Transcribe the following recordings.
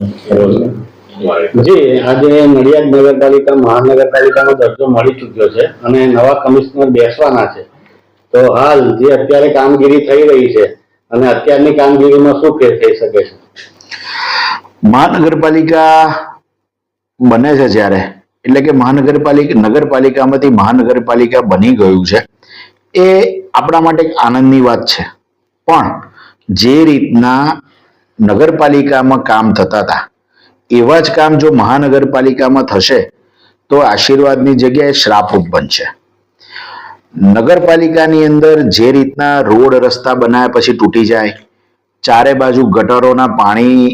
જી, આજે નડિયાદ નગરપાલિકા, મહાનગરપાલિકાનો દરજ્જો મળી ચૂક્યો છે અને નવા કમિશનર બેસવાના છે. તો હાલ જે અત્યારે કામગીરી થઈ રહી છે અને અત્યારની કામગીરીમાં શું ફેર થઈ શકે છે? મહાનગરપાલિકા બને છે જ્યારે. એટલે કે મહાનગરપાલિકા, નગરપાલિકામાંથી મહાનગરપાલિકા બની ગયું છે. એ આપણા માટે એક આનંદની વાત છે. પણ જે રીતના નગરપાલિકામાં કામ થતા હતા. એવા જ કામ જો મહાનગરપાલિકામાં થશે, તો આશીર્વાદની જગ્યાએ શ્રાપરૂપ બનશે. નગરપાલિકાની અંદર જે રીતના રોડ રસ્તા બનાવ્યા પછી તૂટી જાય, ચારે બાજુ ગટરોના પાણી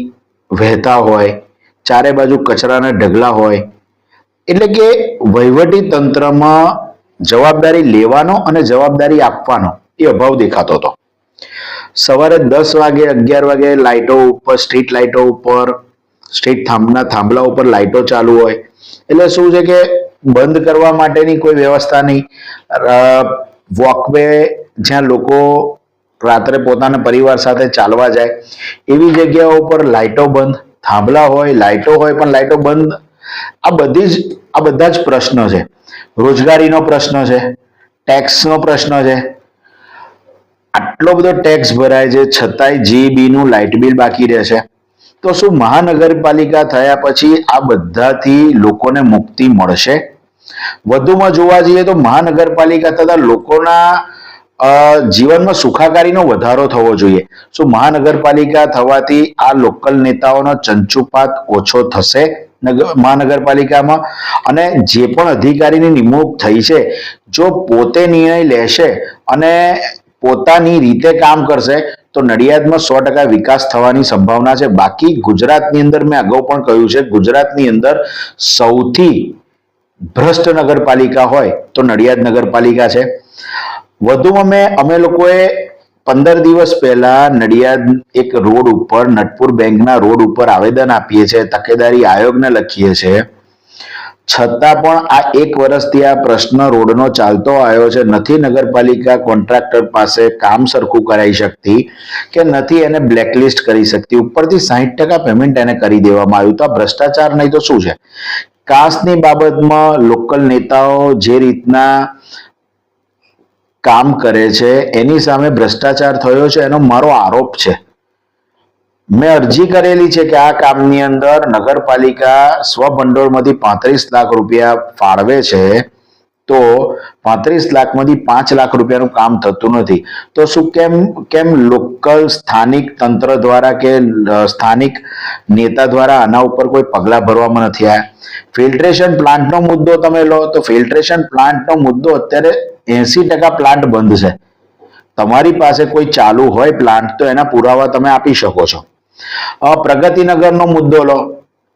વહેતા હોય, ચારે બાજુ કચરાના ઢગલા હોય, એટલે કે વહીવટી તંત્રમાં જવાબદારી લેવાનો અને જવાબદારી આપવાનો એ અભાવ દેખાતો હતો. સવારે દસ વાગે, અગિયાર વાગે લાઇટો ઉપર, સ્ટ્રીટ લાઇટો ઉપર, સ્ટ્રીટ થાંભના થાંભલા ઉપર લાઇટો ચાલુ હોય. એટલે શું છે કે બંધ કરવા માટેની કોઈ વ્યવસ્થા નહીં. વોકવે જ્યાં લોકો રાત્રે પોતાના પરિવાર સાથે ચાલવા જાય, એવી જગ્યાઓ ઉપર લાઇટો બંધ. થાંભલા હોય, લાઇટો હોય, પણ લાઇટો બંધ. આ બધી જ, આ બધા જ પ્રશ્નો છે. રોજગારીનો પ્રશ્ન છે. ટેક્સનો પ્રશ્ન છે. આટલો બધો ટેક્સ ભરાય છે, છતાંય જીબી નું લાઇટ બિલ બાકી રહે છે તો શું મહાનગરપાલિકા થયા પછી આ બધાથી લોકોને મુક્તિ મળશે? વધુમાં જોવા જઈએ તો મહાનગરપાલિકા થતા લોકોના જીવનમાં સુખાકારીનો વધારો થવો જોઈએ. શું મહાનગરપાલિકા થવાથી આ લોકલ નેતાઓનો ચંચુપાત ઓછો થશે નગર મહાનગરપાલિકામાં? અને જે પણ અધિકારીની નિમણૂક થઈ છે, જો પોતે નિર્ણય લેશે અને પોતાની રીતે કામ કરશે, તો નડિયાદમાં સો ટકા વિકાસ થવાની સંભાવના છે. બાકી ગુજરાતની અંદર મેં અગાઉ પણ કહ્યું છે, ગુજરાતની અંદર સૌથી ભ્રષ્ટ નગરપાલિકા હોય તો નડિયાદ નગરપાલિકા છે. વધુમાં મેં અમે લોકોએ પંદર દિવસ પહેલા નડિયાદ એક રોડ ઉપર, નટપુર બેંકના રોડ ઉપર આવેદન આપીએ છીએ, તકેદારી આયોગને લખીએ છીએ. છતાં પણ આ એક વર્ષથી આ પ્રશ્ન રોડનો ચાલતો આવ્યો છે. નથી નગરપાલિકા કોન્ટ્રાક્ટર પાસે કામ સરખું કરાવી શકતી કે નથી એને બ્લેકલિસ્ટ કરી શકતી? ઉપરથી સાહીઠ ટકા પેમેન્ટ એને કરી દેવામાં આવ્યું. તો આ ભ્રષ્ટાચાર નહીં તો શું છે? કાસની બાબતમાં લોકલ નેતાઓ જે રીતના કામ કરે છે, એની સામે ભ્રષ્ટાચાર થયો છે, એનો મારો આરોપ છે. મેં અરજી કરેલી છે કે આ કામની અંદર નગરપાલિકા સ્વભંડોળમાંથી પાંત્રીસ લાખ રૂપિયા ફાળવે છે, તો પાંત્રીસ લાખમાંથી પાંચ લાખ રૂપિયાનું કામ થતું નથી. તો શું કેમ કેમ લોકલ સ્થાનિક તંત્ર દ્વારા કે સ્થાનિક નેતા દ્વારા આના ઉપર કોઈ પગલાં ભરવામાં નથી આવ્યા? ફિલ્ટ્રેશન પ્લાન્ટનો મુદ્દો તમે લો, તો ફિલ્ટ્રેશન પ્લાન્ટનો મુદ્દો અત્યારે એસી ટકા પ્લાન્ટ બંધ છે. તમારી પાસે કોઈ ચાલુ હોય પ્લાન્ટ, તો એના પુરાવા તમે આપી શકો છો. પ્રગતિનગરનો મુદ્દો લો.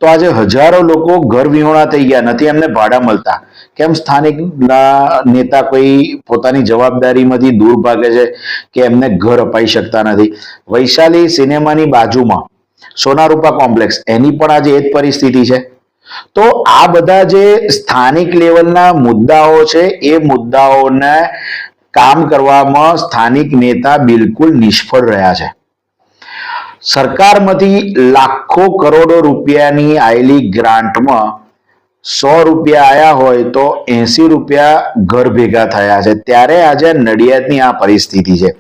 તો આજે હજારો લોકો ઘર વિહોણા થઈ ગયા, નથી એમને ભાડા મળતા. કેમ સ્થાનિક નેતા કોઈ પોતાની જવાબદારીમાંથી દૂર ભાગે છે કે એમને ઘર અપાઈ શકતા નથી? વૈશાલી સિનેમાની બાજુમાં સોનારૂપા કોમ્પ્લેક્સ, એની પણ આજે એ જ પરિસ્થિતિ છે. તો આ બધા જે સ્થાનિક લેવલના મુદ્દાઓ છે, એ મુદ્દાઓને કામ કરવામાં સ્થાનિક નેતા બિલકુલ નિષ્ફળ રહ્યા છે. સરકારમાંથી લાખો કરોડો રૂપિયાની આયેલી ગ્રાન્ટમાં સો રૂપિયા આયા હોય તો એસી રૂપિયા ઘર ભેગા થયા છે. ત્યારે આજે નડિયાદની આ પરિસ્થિતિ છે.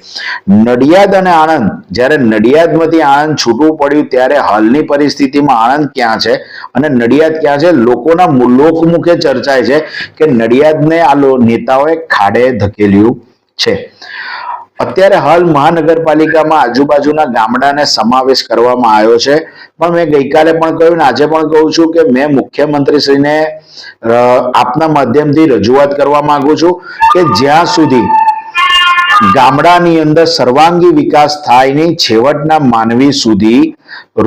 નડિયાદ અને આણંદ, જ્યારે નડિયાદમાંથી આણંદ છૂટવું પડ્યું, ત્યારે હાલની પરિસ્થિતિમાં આણંદ ક્યાં છે અને નડિયાદ ક્યાં છે? લોકોના લોકમુખે ચર્ચાય છે કે નડિયાદને આ નેતાઓએ ખાડે ધકેલ્યું છે. અત્યારે હાલ મહાનગરપાલિકામાં આજુબાજુના ગામડાને સમાવેશ કરવામાં આવ્યો છે. પણ મેં ગઈકાલે પણ કહ્યું આજે પણ કહું છું કે મેં મુખ્યમંત્રીશ્રીને આપના માધ્યમથી રજૂઆત કરવા માંગુ છું કે જ્યાં સુધી ગામડાની અંદર સર્વાંગી વિકાસ થાય નહીં છેવટના માનવી સુધી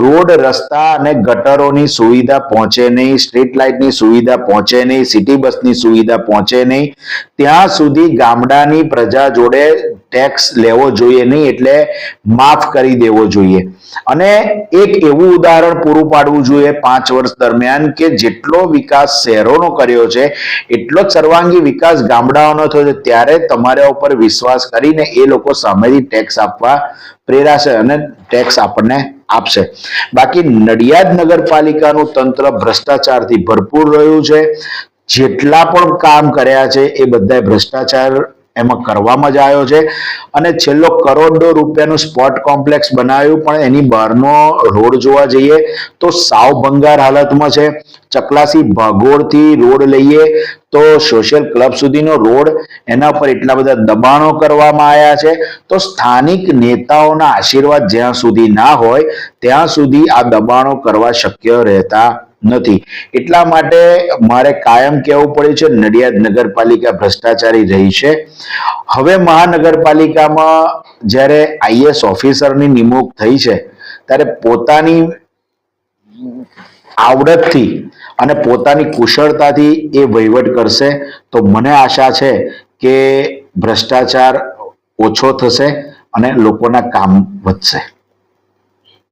રોડ, રસ્તા અને ગટરોની સુવિધા પહોંચે નહીં, સ્ટ્રીટ લાઇટની સુવિધા પહોંચે નહીં, સિટી બસની સુવિધા પહોંચે નહીં. ત્યાં સુધી ગામડાની પ્રજા જોડે ટેક્સ લેવો જોઈએ નહીં, એટલે માફ કરી દેવો જોઈએ. અને એક એવું ઉદાહરણ પૂરું પાડવું જોઈએ પાંચ વર્ષ દરમિયાન કે જેટલો વિકાસ શહેરોનો કર્યો છે, એટલો જ સર્વાંગી વિકાસ ગામડાઓનો થયો છે. ત્યારે તમારા ઉપર વિશ્વાસ કરીને એ લોકો સામેથી ટેક્સ આપવા પ્રેરાશે અને ટેક્સ આપણને આપશે. બાકી નડિયાદ નગરપાલિકાનું તંત્ર ભ્રષ્ટાચારથી ભરપૂર રહ્યું છે. જેટલા પણ કામ કર્યા છે, એ બધા ભ્રષ્ટાચાર એમાં કરવામાં જ આવ્યો છે. અને છેલ્લો કરોડો રૂપિયાનું સ્પોર્ટ કોમ્પ્લેક્સ બનાવ્યું, પણ એની બહારનો રોડ જોવા જઈએ તો સાવ ભંગાર હાલતમાં છે. ચકલાસી ભાગોળથી રોડ લઈએ તો સોશિયલ ક્લબ સુધીનો રોડ, એના પર એટલા બધા દબાણો કરવામાં આવ્યા છે. તો સ્થાનિક નેતાઓના આશીર્વાદ જ્યાં સુધી ના હોય, ત્યાં સુધી આ દબાણો કરવા શક્ય રહેતા નથી. એટલા માટે મારે કાયમ કહેવું પડ્યું છે, નડિયાદ નગરપાલિકા ભ્રષ્ટાચારી રહી છે. હવે મહાનગરપાલિકામાં જ્યારે આઈએસ ઓફિસરની નિમણૂક થઈ છે, ત્યારે પોતાની આવડતથી અને પોતાની કુશળતાથી એ વહીવટ કરશે. તો મને આશા છે કે ભ્રષ્ટાચાર ઓછો થશે અને લોકોના કામ વધશે.